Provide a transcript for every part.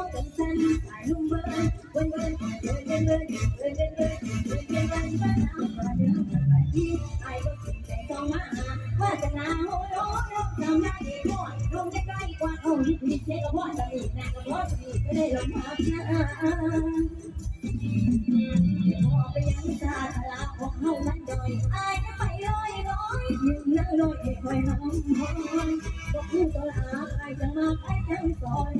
những nắng lôi thì khỏe nóng hôi Bọc như tôi là ai chẳng mơ ai chẳng soi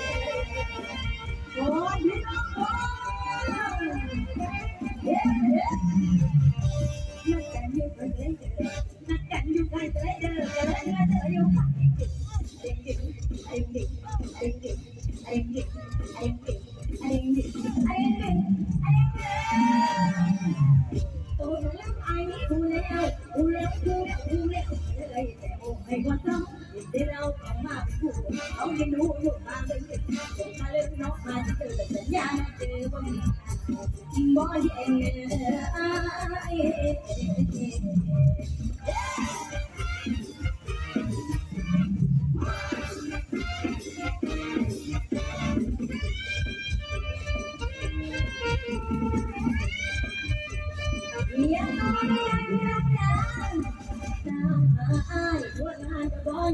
Boy,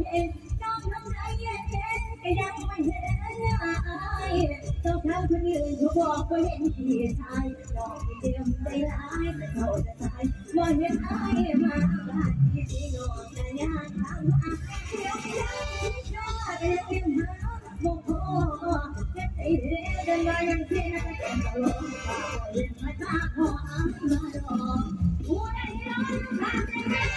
เองน้องน้องใจเย็นเย็นก็ยังไมเห็นอยตงคนอื่นเขาบอกว่าเห็นพี่ชายดอกเใจรายจะตายว่าเห็นอามาบ้านที่ดีโน่แต่ยังทำอาเได้ชอบแต่ยงเป็นหาโมหเใจเรียกกันวยังเสียแต่ตลกไยังมาตาขอมาดอกหัวใจร้อนทำใจ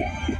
Yeah.